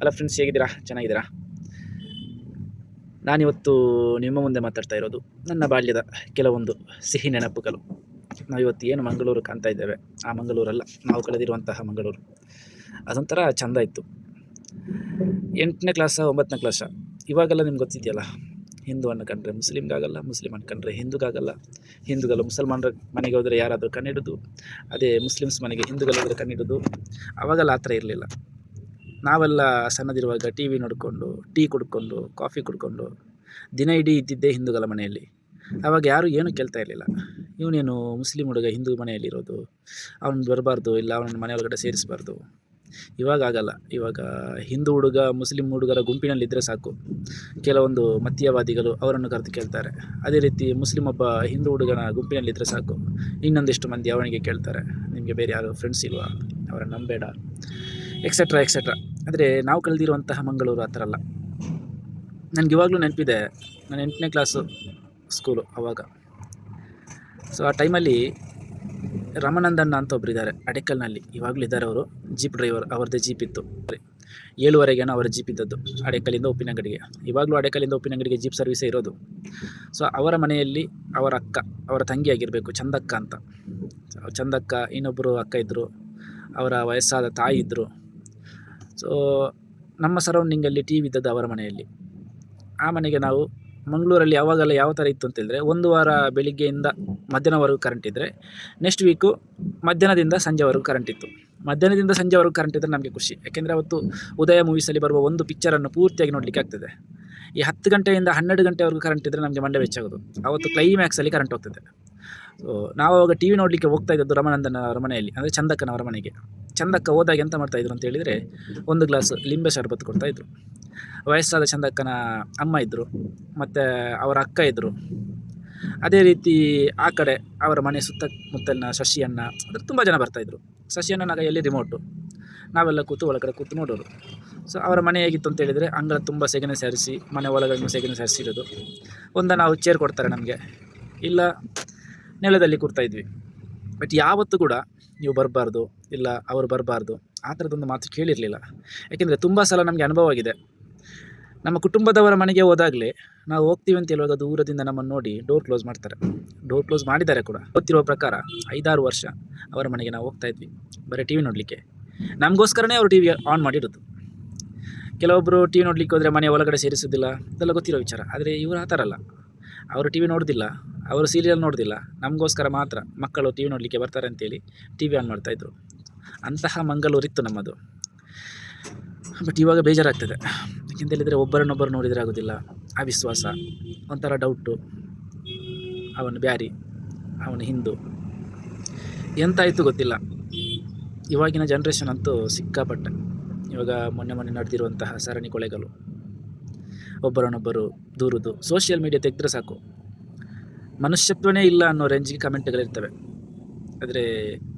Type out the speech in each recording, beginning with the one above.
Hello friends ಹೇಗಿದ್ದೀರಾ? ಚೆನ್ನಾಗಿದ್ದೀರಾ? ನಾನಿವತ್ತು ನಿಮ್ಮ ಮುಂದೆ ಮಾತಾಡ್ತಾ ಇರೋದು ನನ್ನ ಬಾಲ್ಯದ ಕೆಲವೊಂದು ಸಿಹಿ ನೆನಪುಗಳು. ನಾವಿವತ್ತು ಏನು ಮಂಗಳೂರು ಕಾಣ್ತಾ ಇದ್ದೇವೆ? ಆ ಮಂಗಳೂರಲ್ಲ, ನಾವು ಕಳೆದಿರುವಂತಹ ಮಂಗಳೂರು. ಅದೊಂಥರ ಚೆಂದ ಇತ್ತು. ಎಂಟನೇ ಕ್ಲಾಸ, ಒಂಬತ್ತನೇ ಕ್ಲಾಸ, ಇವಾಗೆಲ್ಲ ನಿಮ್ಗೆ ಗೊತ್ತಿದೆಯಲ್ಲ ಹಿಂದೂ ಕಂಡ್ರೆ ಮುಸ್ಲಿಮ್ಗಾಗಲ್ಲ ಮುಸ್ಲಿಮ್ ಕಂಡ್ರೆ ಹಿಂದೂಗಾಗಲ್ಲ. ಹಿಂದೂಗಳು ಮುಸಲ್ಮಾನರ ಮನೆಗೆ ಹೋದರೆ ಯಾರಾದರೂ ಕಣ್ಣಿಡೋದು, ಅದೇ ಮುಸ್ಲಿಮ್ಸ್ ಮನೆಗೆ ಹಿಂದೂಗಳು ಕಣ್ಣಿಡೋದು, ಅವಾಗೆಲ್ಲ ಆ ಥರ ಇರಲಿಲ್ಲ. ನಾವೆಲ್ಲ ಸಣ್ಣದಿರುವಾಗ ಟಿ ವಿ ನೋಡಿಕೊಂಡು, ಟೀ ಕುಡ್ಕೊಂಡು, ಕಾಫಿ ಕುಡ್ಕೊಂಡು, ದಿನ ಇಡೀ ಇದ್ದಿದ್ದೇ ಹಿಂದೂಗಳ ಮನೆಯಲ್ಲಿ. ಆವಾಗ ಯಾರೂ ಏನೂ ಕೇಳ್ತಾ ಇರಲಿಲ್ಲ. ಇವನೇನು ಮುಸ್ಲಿಮ್ ಹುಡುಗ ಹಿಂದೂ ಮನೆಯಲ್ಲಿರೋದು ಅವನು ಬರಬಾರ್ದು, ಇಲ್ಲ ಅವನ ಮನೆ ಒಳಗಡೆ ಸೇರಿಸಬಾರ್ದು. ಇವಾಗ ಆಗಲ್ಲ. ಇವಾಗ ಹಿಂದೂ ಹುಡುಗ, ಮುಸ್ಲಿಂ ಹುಡುಗರ ಗುಂಪಿನಲ್ಲಿದ್ದರೆ ಸಾಕು. ಕೆಲವೊಂದು ಮತೀಯವಾದಿಗಳು ಅವರನ್ನು ಕರೆದು ಕೇಳ್ತಾರೆ. ಅದೇ ರೀತಿ ಮುಸ್ಲಿಂ ಒಬ್ಬ ಹಿಂದೂ ಹುಡುಗನ ಗುಂಪಿನಲ್ಲಿದ್ದರೆ ಸಾಕು. ಇನ್ನೊಂದಿಷ್ಟು ಮಂದಿ ಅವನಿಗೆ ಕೇಳ್ತಾರೆ. ನಿಮಗೆ ಬೇರೆ ಯಾರು ಫ್ರೆಂಡ್ಸ್ ಇಲ್ವಾ? ಅವರನ್ನು ನಂಬೇಡ. ಎಕ್ಸೆಟ್ರಾ ಎಕ್ಸೆಟ್ರಾ ಆದರೆ ನಾವು ಕಳೆದಿರುವಂತಹ ಮಂಗಳೂರು ಆ ಥರ ಅಲ್ಲ. ನನಗೆ ಇವಾಗಲೂ ನೆನಪಿದೆ, ನಾನು ಎಂಟನೇ ಕ್ಲಾಸು ಸ್ಕೂಲು ಅವಾಗ. ಸೊ ಆ ಟೈಮಲ್ಲಿ ರಮನಂದಣ್ಣ ಅಂತ ಒಬ್ರು ಇದ್ದಾರೆ ಅಡೆಕಲ್ನಲ್ಲಿ. ಇವಾಗಲೂ ಇದ್ದಾರೆ ಅವರು. ಜೀಪ್ ಡ್ರೈವರ್ ಅವ್ರದ್ದೇ ಜೀಪ್ ಇತ್ತು. ಏಳುವರೆಗೇನೋ ಅವರ ಜೀಪ್ ಇದ್ದದ್ದು, ಅಡೆಕಲ್ಲಿಂದ ಉಪ್ಪಿನಂಗಡಿಗೆ. ಇವಾಗಲೂ ಅಡೆಕಲ್ಲಿಂದ ಉಪ್ಪಿನಂಗಡಿಗೆ ಜೀಪ್ ಸರ್ವಿಸೇ ಇರೋದು. ಸೊ ಅವರ ಮನೆಯಲ್ಲಿ ಅವರ ಅಕ್ಕ, ಅವರ ತಂಗಿಯಾಗಿರಬೇಕು ಚಂದಕ್ಕ ಅಂತ. ಚಂದಕ್ಕ ಇನ್ನೊಬ್ಬರು ಅಕ್ಕ ಇದ್ದರು ಅವರ ವಯಸ್ಸಾದ ತಾಯಿ ಇದ್ದರು ಸೊ ನಮ್ಮ ಸರೌಂಡಿಂಗಲ್ಲಿ ಟಿ ವಿ ಇದ್ದದ್ದು ಅವರ ಮನೆಯಲ್ಲಿ. ಆ ಮನೆಗೆ ನಾವು ಮಂಗಳೂರಲ್ಲಿ ಯಾವಾಗೆಲ್ಲ ಯಾವ ಥರ ಇತ್ತು ಅಂತೇಳಿದ್ರೆ, ಒಂದು ವಾರ ಬೆಳಿಗ್ಗೆಯಿಂದ ಮಧ್ಯಾಹ್ನವರೆಗೂ ಕರೆಂಟ್ ಇದ್ದರೆ ನೆಕ್ಸ್ಟ್ ವೀಕು ಮಧ್ಯಾಹ್ನದಿಂದ ಸಂಜೆವರೆಗೂ ಕರೆಂಟ್ ಇತ್ತು. ಮಧ್ಯಾಹ್ನದಿಂದ ಸಂಜೆವರೆಗೂ ಕರೆಂಟ್ ಇದ್ದರೆ ನಮಗೆ ಖುಷಿ. ಯಾಕೆಂದರೆ ಅವತ್ತು ಉದಯ ಮೂವೀಸಲ್ಲಿ ಬರುವ ಒಂದು ಪಿಕ್ಚರನ್ನು ಪೂರ್ತಿಯಾಗಿ ನೋಡಲಿಕ್ಕೆ ಆಗ್ತದೆ. ಈ ಹತ್ತು ಗಂಟೆಯಿಂದ ಹನ್ನೆರಡು ಗಂಟೆವರೆಗೂ ಕರೆಂಟ್ ಇದ್ದರೆ ನಮಗೆ ಮಂಡೆ ಬೆಚ್ಚಾಗೋದು. ಅವತ್ತು ಕ್ಲೈಮ್ಯಾಕ್ಸಲ್ಲಿ ಕರೆಂಟ್ ಹೋಗ್ತದೆ. ನಾವು ಅವಾಗ ಟಿ ವಿ ನೋಡಲಿಕ್ಕೆ ಹೋಗ್ತಾ ಇದ್ದದ್ದು ರಮಾನಂದನ ಮನೆಯಲ್ಲಿ ಅಂದರೆ ಚಂದಕ್ಕನ ಮನೆಗೆ ಚಂದಕ್ಕ ಹೋದಾಗ ಎಂತ ಮಾಡ್ತಾಯಿದ್ರು ಅಂತ ಹೇಳಿದರೆ ಒಂದು ಗ್ಲಾಸ್ ಲಿಂಬೆ ಶರಬತ್ತು ಕೊಡ್ತಾಯಿದ್ರು ವಯಸ್ಸಾದ ಚಂದಕ್ಕನ ಅಮ್ಮ ಇದ್ದರು ಮತ್ತು ಅವರ ಅಕ್ಕ ಇದ್ದರು ಅದೇ ರೀತಿ ಆ ಕಡೆ ಅವರ ಮನೆ ಸುತ್ತಮುತ್ತಲಿನ ಶಶಿಯನ್ನ ಅಂದರೆ ತುಂಬ ಜನ ಬರ್ತಾಯಿದ್ರು ಶಶಿಯಣ್ಣನ ಕೈಯಲ್ಲಿ ರಿಮೋಟು ನಾವೆಲ್ಲ ಕೂತು ಒಳಗಡೆ ಕೂತು ನೋಡೋರು. ಸೊ ಅವರ ಮನೆ ಹೇಗಿತ್ತು ಅಂತ ಹೇಳಿದರೆ ಅಂಗಳ ತುಂಬ ಸೆಗಣಿ ಸೇರಿಸಿ, ಮನೆ ಒಳಗಡೆ ಸೆಗಣಿ ಸೇರಿಸಿರೋದು. ಒಂದ ನಾವು ಚೇರ್ ಕೊಡ್ತಾರೆ ನಮಗೆ. ಇಲ್ಲ ನೆಲದಲ್ಲಿ ಕೂರ್ತಾ ಬಟ್ ಯಾವತ್ತೂ ಕೂಡ ನೀವು ಬರಬಾರ್ದು, ಇಲ್ಲ ಅವರು ಬರಬಾರ್ದು, ಆ ಥರದೊಂದು ಮಾತು ಕೇಳಿರಲಿಲ್ಲ. ಯಾಕೆಂದರೆ ತುಂಬ ಸಲ ನಮಗೆ ಅನುಭವ ಆಗಿದೆ. ನಮ್ಮ ಕುಟುಂಬದವರ ಮನೆಗೆ ಹೋದಾಗಲೇ ನಾವು ಹೋಗ್ತೀವಿ ಅಂತ ಹೇಳುವಾಗ ದೂರದಿಂದ ನಮ್ಮನ್ನು ನೋಡಿ ಡೋರ್ ಕ್ಲೋಸ್ ಮಾಡ್ತಾರೆ. ಡೋರ್ ಕ್ಲೋಸ್ ಮಾಡಿದ್ದಾರೆ ಕೂಡ. ಗೊತ್ತಿರುವ ಪ್ರಕಾರ ಐದಾರು ವರ್ಷ ಅವರ ಮನೆಗೆ ನಾವು ಹೋಗ್ತಾ ಇದ್ವಿ. ಬರೀ ಟಿ ವಿ ನೋಡಲಿಕ್ಕೆ. ನಮಗೋಸ್ಕರನೇ ಅವರು ಟಿ ವಿ ಆನ್ ಮಾಡಿರೋದು. ಕೆಲವೊಬ್ಬರು ಟಿ ವಿ ನೋಡಲಿಕ್ಕೆ ಹೋದರೆ ಮನೆ ಒಳಗಡೆ ಸೇರಿಸೋದಿಲ್ಲ ಅದೆಲ್ಲ ಗೊತ್ತಿರೋ ವಿಚಾರ. ಆದರೆ ಇವರು ಆ ಥರ ಅಲ್ಲ. ಅವರು ಟಿ ವಿ ನೋಡೋದಿಲ್ಲ. ಅವರು ಸೀರಿಯಲ್ ನೋಡೋದಿಲ್ಲ. ನಮಗೋಸ್ಕರ ಮಾತ್ರ ಮಕ್ಕಳು ಟಿ ವಿ ನೋಡಲಿಕ್ಕೆ ಬರ್ತಾರೆ ಅಂತೇಳಿ ಟಿ ವಿ ಆನ್ ಮಾಡ್ತಾಯಿದ್ರು ಅಂತಹ ಮಂಗಳೂರಿತ್ತು ನಮ್ಮದು. ಬಟ್ ಇವಾಗ ಬೇಜಾರಾಗ್ತದೆ. ಯಾಕೆಂತ ಹೇಳಿದರೆ ಒಬ್ಬರನ್ನೊಬ್ಬರು ನೋಡಿದರೆ ಆಗೋದಿಲ್ಲ. ಆ ವಿಶ್ವಾಸ ಒಂಥರ ಡೌಟು ಅವನು ಬ್ಯಾರಿ, ಅವನು ಹಿಂದೂ. ಎಂತಾಯಿತು ಗೊತ್ತಿಲ್ಲ. ಇವಾಗಿನ ಜನ್ರೇಷನ್ ಅಂತೂ ಸಿಕ್ಕಾಪಟ್ಟೆ. ಇವಾಗ ಮೊನ್ನೆ ಮೊನ್ನೆ ನಡೆದಿರುವಂತಹ ಸರಣಿ ಕೊಳೆಗಳು ಒಬ್ಬರನ್ನೊಬ್ಬರು ದೂರದು. ಸೋಷಿಯಲ್ ಮೀಡಿಯಾ ತೆಗೆದ್ರೆ ಸಾಕು. ಮನುಷ್ಯತ್ವನೇ ಇಲ್ಲ ಅನ್ನೋ ರೇಂಜಿಗೆ ಕಮೆಂಟ್ಗಳಿರ್ತವೆ ಆದರೆ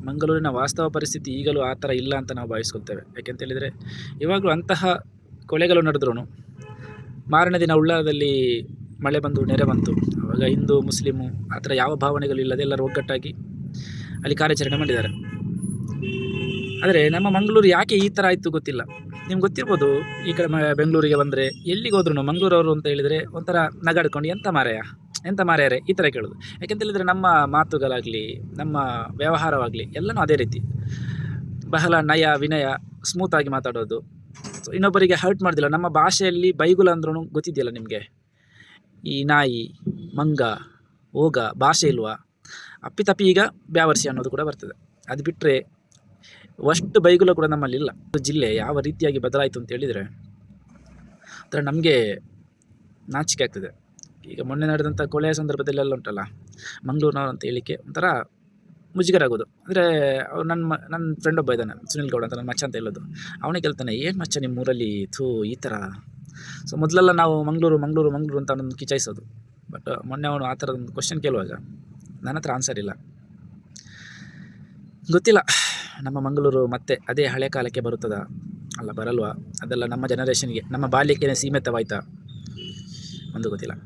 ಮಂಗಳೂರಿನ ವಾಸ್ತವ ಪರಿಸ್ಥಿತಿ ಈಗಲೂ ಆ ಥರ ಇಲ್ಲ ಅಂತ ನಾವು ಭಾವಿಸ್ಕೊಳ್ತೇವೆ. ಯಾಕೆಂತ ಹೇಳಿದರೆ, ಇವಾಗಲೂ ಅಂತಹ ಕೊಳೆಗಳು ನಡೆದ್ರೂ ಮಾರನೇ ದಿನ ಉಳ್ಳಾಲದಲ್ಲಿ ಮಳೆ ಬಂದು ನೆರೆ ಬಂತು. ಆವಾಗ ಹಿಂದೂ, ಮುಸ್ಲಿಮು ಆ ಥರ ಯಾವ ಭಾವನೆಗಳು ಇಲ್ಲದೆ ಎಲ್ಲರೂ ಒಗ್ಗಟ್ಟಾಗಿ ಅಲ್ಲಿ ಕಾರ್ಯಾಚರಣೆ ಮಾಡಿದ್ದಾರೆ. ಆದರೆ ನಮ್ಮ ಮಂಗಳೂರು ಯಾಕೆ ಈ ಥರ ಆಯಿತು ಗೊತ್ತಿಲ್ಲ. ನಿಮ್ಗೆ ಗೊತ್ತಿರ್ಬೋದು, ಈ ಕಡೆ ಬೆಂಗಳೂರಿಗೆ ಬಂದರೆ ಎಲ್ಲಿಗೆ ಹೋದ್ರು ಮಂಗಳೂರವರು ಅಂತ ಹೇಳಿದರೆ ಒಂಥರ ನಗಾಡ್ಕೊಂಡು ಎಂಥ ಮಾರಾಯ? ಎಂಥ ಮಾರ್ಯಾರೆ? ಈ ಥರ ಕೇಳೋದು. ಯಾಕೆಂತ ಹೇಳಿದರೆ ನಮ್ಮ ಮಾತುಗಳಾಗಲಿ, ನಮ್ಮ ವ್ಯವಹಾರವಾಗಲಿ ಎಲ್ಲನೂ ಅದೇ ರೀತಿ. ಬಹಳ ನಯ, ವಿನಯ ಸ್ಮೂತಾಗಿ ಮಾತಾಡೋದು. ಸೊ ಇನ್ನೊಬ್ಬರಿಗೆ ಹರ್ಟ್ ಮಾಡೋದಿಲ್ಲ. ನಮ್ಮ ಭಾಷೆಯಲ್ಲಿ ಬೈಗುಲ ಅಂದ್ರೂ ಗೊತ್ತಿದೆಯಲ್ಲ ನಿಮಗೆ? ಈ ನಾಯಿ, ಮಂಗ ಓಗ ಭಾಷೆ ಇಲ್ವಾ? ಅಪ್ಪಿತಪ್ಪಿ ಈಗ ಬ್ಯಾವರ್ಸಿ ಅನ್ನೋದು ಕೂಡ ಬರ್ತದೆ. ಅದು ಬಿಟ್ಟರೆ ಅಷ್ಟು ಬೈಗುಲ ಕೂಡ ನಮ್ಮಲ್ಲಿಲ್ಲ ಜಿಲ್ಲೆ ಯಾವ ರೀತಿಯಾಗಿ ಬದಲಾಯಿತು ಅಂತ ಹೇಳಿದರೆ ಒಂಥರ ನಮಗೆ ನಾಚಿಕೆ ಆಗ್ತದೆ. ಈಗ ಮೊನ್ನೆ ನಡೆದಂಥ ಕೊಳೆಯ ಸಂದರ್ಭದಲ್ಲೆಲ್ಲ ಉಂಟಲ್ಲ, ಮಂಗಳೂರಿನವ್ರು ಅಂತ ಹೇಳಿಕೆ ಒಂಥರ ಮುಜುಗರ ಆಗೋದು ಅಂದರೆ ಅವ್ರು ನನ್ನ ಮ ನನ್ನ ಫ್ರೆಂಡ್ ಒಬ್ಬ ಇದ್ದಾನೆ, ಸುನಿಲ್ ಗೌಡ ಅಂತ ನನ್ನ ಮಚ್ಚ ಅಂತ ಹೇಳೋದು. ಅವನೇ ಕೇಳ್ತಾನೆ, ಏನು ಮಚ್ಚ ನಿಮ್ಮ ಊರಲ್ಲಿ? ಥೂ, ಈ ಥರ ಸೊ ಮೊದಲೆಲ್ಲ ನಾವು ಮಂಗಳೂರು ಮಂಗಳೂರು ಮಂಗಳೂರು ಅಂತ ಅವನೊಂದು ಕಿಚಾಯಿಸೋದು. ಬಟ್ ಮೊನ್ನೆ ಅವನು ಆ ಥರದೊಂದು ಕ್ವಶನ್ ಕೇಳುವಾಗ ನನ್ನ ಹತ್ರ ಆನ್ಸರ್ ಇಲ್ಲ. ಗೊತ್ತಿಲ್ಲ, ನಮ್ಮ ಮಂಗಳೂರು ಮತ್ತೆ ಅದೇ ಹಳೆ ಕಾಲಕ್ಕೆ ಬರುತ್ತದ? ಅಲ್ಲ, ಬರಲ್ವಾ? ಅದೆಲ್ಲ ನಮ್ಮ ಜನರೇಷನ್ಗೆ ನಮ್ಮ ಬಾಲ್ಯಕ್ಕೆ ಸೀಮಿತವಾಯ್ತಾ? ಒಂದು ಗೊತ್ತಿಲ್ಲ.